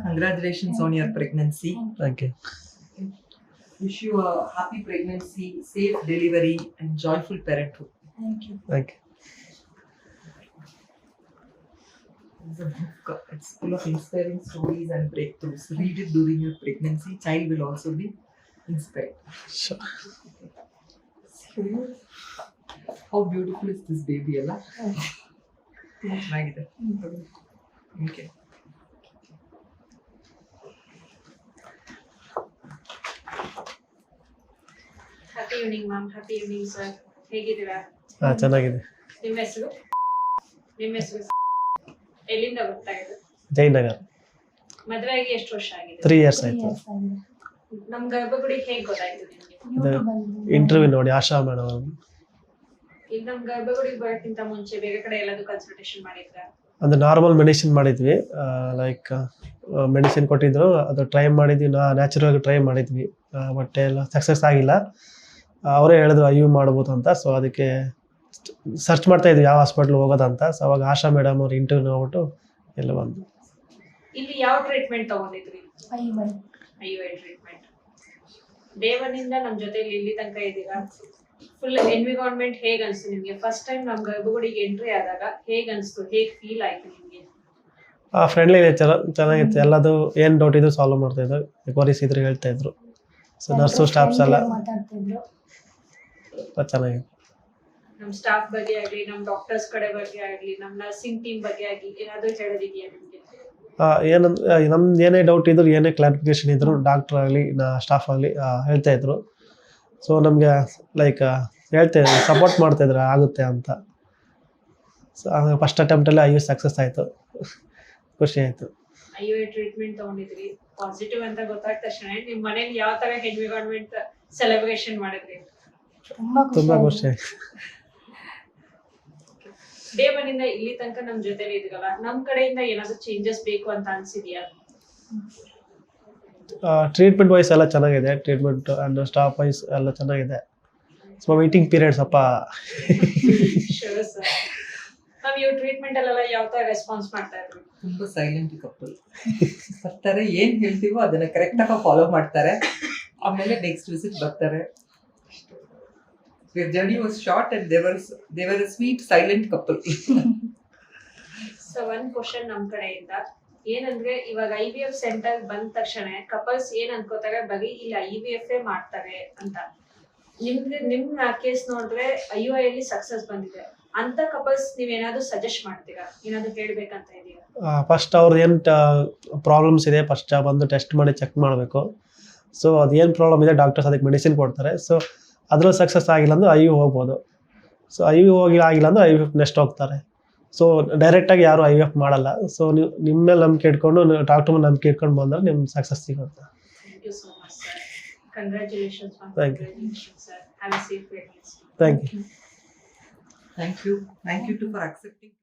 Congratulations on your pregnancy. Thank you Wish you a happy pregnancy, safe delivery, and joyful parenthood. Thank you. Thank you It's a book. It's full of inspiring stories and breakthroughs. Read it during your pregnancy. Child will also be inspired. How beautiful is this baby, ಅಲ್ಲ ಚೆನ್ನಾಗಿದೆ okay Evening ma'am happy evening sir ಹೇಗಿದ್ದೀರಾ? ಹಾಂ ಚೆನ್ನಾಗಿದೆ. ನಿಮ್ಮ ಹೆಸರು? ನಿಮ್ಮ ಹೆಸರು ಎಲ್ಲಿಂದ ಗೊತ್ತಾಗಿದೆ ಜಯನಗರ್. ಮದುವೆ ಆಗಿ ಎಷ್ಟು ವರ್ಷ ಆಗಿದೆ? ತ್ರೀ ಇಯರ್ಸ್ ಆಯ್ತು. ನಮ್ ಗರ್ಭಗುಡಿ ಹೇಗ್ ಗೊತ್ತಾಯ್ತು ನಿಮ್ಗೆ? ಇಂಟರ್ವ್ಯೂ ನೋಡಿ. ಆಶಾ ಮೇಡಮ್ ಅವ್ರು. ಈಗ ನಮ್ ಗರ್ಭಗುಡಿ ಬರೋಕ್ಕಿಂತ ಮುಂಚೆ ಬೇರೆ ಕಡೆ ಎಲ್ಲದೂ ಕನ್ಸಲ್ಟೇಷನ್ ಮಾಡಿದ್ರ? ಒಂದು ನಾರ್ಮಲ್ ಮೆಡಿಸಿನ್ ಮಾಡಿದ್ವಿ. ಲೈಕ್ ಮೆಡಿಸಿನ್ ಕೊಟ್ಟಿದ್ರು. ಅದು ಟ್ರೈ ಮಾಡಿದ್ವಿ. ನಾ ನ್ಯಾಚುರಲ್ ಟ್ರೈ ಮಾಡಿದ್ವಿ. ಬಟ್ ಎಲ್ಲ ಸಕ್ಸಸ್ ಆಗಿಲ್ಲ. ಅವರೇ ಹೇಳಿದ್ರು ಐ ಯು ಮಾಡ್ಬೋದು ಅಂತ. ಸೊ ಅದಕ್ಕೆ ಸರ್ಚ್ ಮಾಡ್ತಾ ಇದ್ವಿ ಯಾವ ಹಾಸ್ಪಿಟ್ಲ್ ಹೋಗೋದಂತ ಸೊ ಅವಾಗ ಆಶಾ ಮೇಡಮ್ ಅವ್ರ ಇಂಟರ್ವ್ಯೂ ನೋಡ್ಬಿಟ್ಟು ಎಲ್ಲ ಬಂದು ಇಲ್ಲಿ ಯಾವ ಟ್ರೀಟ್ಮೆಂಟ್ ತಗೊಂಡಿದ್ರಿ. ಐ ಐ ಟ್ರೀಟ್ಮೆಂಟ್ ದೇವನಿಂದ ನಮ್ಮ ಜೊತೆಲಿ ಇಲ್ಲಿ ತನಕ ಇದ್ದೀರಾ ಫುಲ್ ಎನ್ವಿರಾನ್ಮೆಂಟ್ ಹೇಗೆ ಅನಿಸ್ತು ನಿಮ್ಗೆ? ಫಸ್ಟ್ ಟೈಮ್ ನಮ್ ಗರ್ಭಗುಡಿಗೆ ಎಂಟ್ರಿ ಆದಾಗ ಹೇಗೆ ಅನಿಸ್ತು? ಹೇಗ್ ಫೀಲ್ ಆಯ್ತು ಆ ಫ್ರೆಂಡ್ಲಿ ಚೆನ್ನಾಗಿತ್ತು. ಎಲ್ಲದು ಏನು ಡೌಟ್ ಇದ್ರು ಸಾಲ್ವ್ ಮಾಡ್ತಾ ಇದ್ರು. ಎಕ್ವರೀಸ್ ಇದ್ರು ಹೇಳ್ತಾ ಇದ್ರು. ಸೊ ನರ್ಸು ಸ್ಟಾಫ್ಸ್ ಎಲ್ಲ ಮಾತಾಡ್ತಿದ್ರು ಚೆನ್ನಾಗಿತ್ತು ನಮ್ಮ ಸ್ಟಾಫ್ ಬಗ್ಗೆ ಆಗಲಿ ನಮ್ಮ ಡಾಕ್ಟರ್ಸ್ ಕಡೆ ಬಗ್ಗೆ ಆಗಲಿ ನಮ್ಮ ನರ್ಸಿಂಗ್ ಟೀಮ್ ಬಗ್ಗೆ ಆಗಲಿ ಏನಾದರೂ ಹೇಳೋದಿದೆಯಾ ನಿಮಗೆ? ಏನಂದ್ರೆ ನಮ್ದು ಏನೇ ಡೌಟ್ ಇದ್ರು ಏನೇ ಕ್ಲಾರಿಫಿಕೇಶನ್ ಇದ್ರು ಡಾಕ್ಟರ್ ಆಗಲಿ ನಾ ಸ್ಟಾಫ್ ಆಗಲಿ ಹೇಳ್ತಾ ಇದ್ರು. ಸೊ ನಮಗೆ ಲೈಕ್ ಹೇಳ್ತಾ ಸಪೋರ್ಟ್ ಮಾಡ್ತಾ ಇದ್ರು ಆಗುತ್ತೆ ಅಂತ. ಸೊ ಫಸ್ಟ್ ಅಟೆಂಪ್ಟಲ್ಲಿ ಐ ಯು ಸಕ್ಸಸ್ ಆಯಿತು. ಖುಷಿ ಆಯಿತು. ಐ ಐ ಟ್ರೀಟ್ಮೆಂಟ್ ತೊಗೊಂಡಿದ್ರಿ. ಪಾಸಿಟಿವ್ ಅಂತ ಗೊತ್ತಾದ ತಕ್ಷಣ ನಿಮ್ಮ ಮನೇಲಿ ಯಾವ ಥರ ಎನ್ವಿರಾನ್ಮೆಂಟ್ ಸೆಲೆಬ್ರೇಷನ್ ಮಾಡಿದ್ರಿ? ತುಂಬಾ ಖುಷಿ. ಡೇ ಮನಿಂದ ಇಲ್ಲಿ ತನಕ ನಮ್ ಜೊತೆಲಿ ಇದ್ರಲ್ಲ ನಮ್ ಕಡೆಯಿಂದ ಏನಾದ್ರು ಚೇಂಜಸ್ ಬೇಕು ಅಂತ ಅನ್ಸಿದ್ಯಾ? ಟ್ರೀಟ್ಮೆಂಟ್ ವೈಸ್ ಎಲ್ಲ ಚೆನ್ನಾಗಿದೆ ಟ್ರೀಟ್ಮೆಂಟ್ ಅಂಡ್ ಸ್ಟಾಫ್ ವೈಸ್ ಎಲ್ಲ ಚೆನ್ನಾಗಿದೆ. ಸ್ವಲ್ಪ ವೈಟಿಂಗ್ ಪೀರಿಯಡ್ ಸ್ವಲ್ಪ. ಶೋರ್ ಸರ್ ನಾವ್ ಟ್ರೀಟ್ಮೆಂಟ್ ಅಲ್ಲೆಲ್ಲ ಯಾವ ತರ ರೆಸ್ಪಾನ್ಸ್ ಮಾಡ್ತಾ ಇದ್ರು? ತುಂಬಾ ಸೈಲೆಂಟ್ ಕಪ್ಪಲ್ ಬರ್ತಾರೆ ಏನ್ ಹೇಳ್ತೀವೋ ಅದನ್ನ ಕರೆಕ್ಟ್ ಆಗಿ ಫಾಲೋ ಮಾಡ್ತಾರೆ. ಆಮೇಲೆ ನೆಕ್ಸ್ಟ್ ವಿಸಿಟ್ ಬರ್ತಾರೆ. Journey they short and were a sweet silent couple so ಒಂದ್ ಕ್ವಶನ್ ನಮ್ ಕಡೆಯಿಂದ. ಏನಂದ್ರೆ ಇವಾಗ ಐ ವಿ ಎಫ್ ಸೆಂಟರ್ ಬಂದ ತಕ್ಷಣ ಕಪಲ್ಸ್ ಏನ್ ಅನ್ಕೋತಾರೆ? ಬರೀ ಇಲ್ಲ ಐ ವಿ ಎಫ್ ಮಾಡ್ತಾರೆ ಅಂತ. ನಿಮ್ಗೆ ನಿಮ್ ಕೇಸ್ ನೋಡಿದ್ರೆ ಐ ಯು ಐ ಅಲ್ಲಿ ಸಕ್ಸಸ್ ಬಂದಿದೆ. ಅಂತ ಕಪಲ್ಸ್ ನೀವ್ ಏನಾದ್ರು ಸಜೆಸ್ಟ್ ಮಾಡ್ತೀರಾ? ಏನಾದ್ರು ಹೇಳ್ಬೇಕಂತ ಇದೀರಾ ಫಸ್ಟ್ ಅವ್ರದ್ದು ಏನು ಪ್ರಾಬ್ಲಮ್ಸ್ ಇದೆ? ಫಸ್ಟ್ ಬಂದು ಟೆಸ್ಟ್ ಮಾಡಿ ಚೆಕ್ ಮಾಡಬೇಕು. ಸೊ ಅದೇನು ಪ್ರಾಬ್ಲಮ್ ಇದೆ? ಡಾಕ್ಟರ್ಸ್ ಅದಕ್ಕೆ ಮೆಡಿಸಿನ್ ಕೊಡ್ತಾರೆ. ಸೊ ಅದ್ರಲ್ಲಿ ಸಕ್ಸಸ್ ಆಗಿಲ್ಲ ಅಂದ್ರೆ ಐ ವಿ ಹೋಗ್ಬೋದು. ಸೊ ಐ ವಿ ಹೋಗಿ ಆಗಿಲ್ಲ ಅಂದ್ರೆ ಐ ವಿ ಎಫ್ ನೆಕ್ಸ್ಟ್ ಹೋಗ್ತಾರೆ. ಸೊ ಡೈರೆಕ್ಟಾಗಿ ಯಾರು ಐ ವಿ ಎಫ್ ಮಾಡಲ್ಲ. ಸೊ ನೀವು ನಿಮ್ಮ ಮೇಲೆ ನಂಬಿಕೆ ಇಟ್ಕೊಂಡು ಡಾಕ್ಟರ್ ಮೇಲೆ ನಂಬಿಕೆ ಇಟ್ಕೊಂಡು ಬಂದರೆ ನಿಮ್ಮ ಸಕ್ಸಸ್ ಸಿಗುತ್ತೆ. Thank you so much sir congratulations Thank you. Sir have a safe pregnancy thank you thank you thank you to for accepting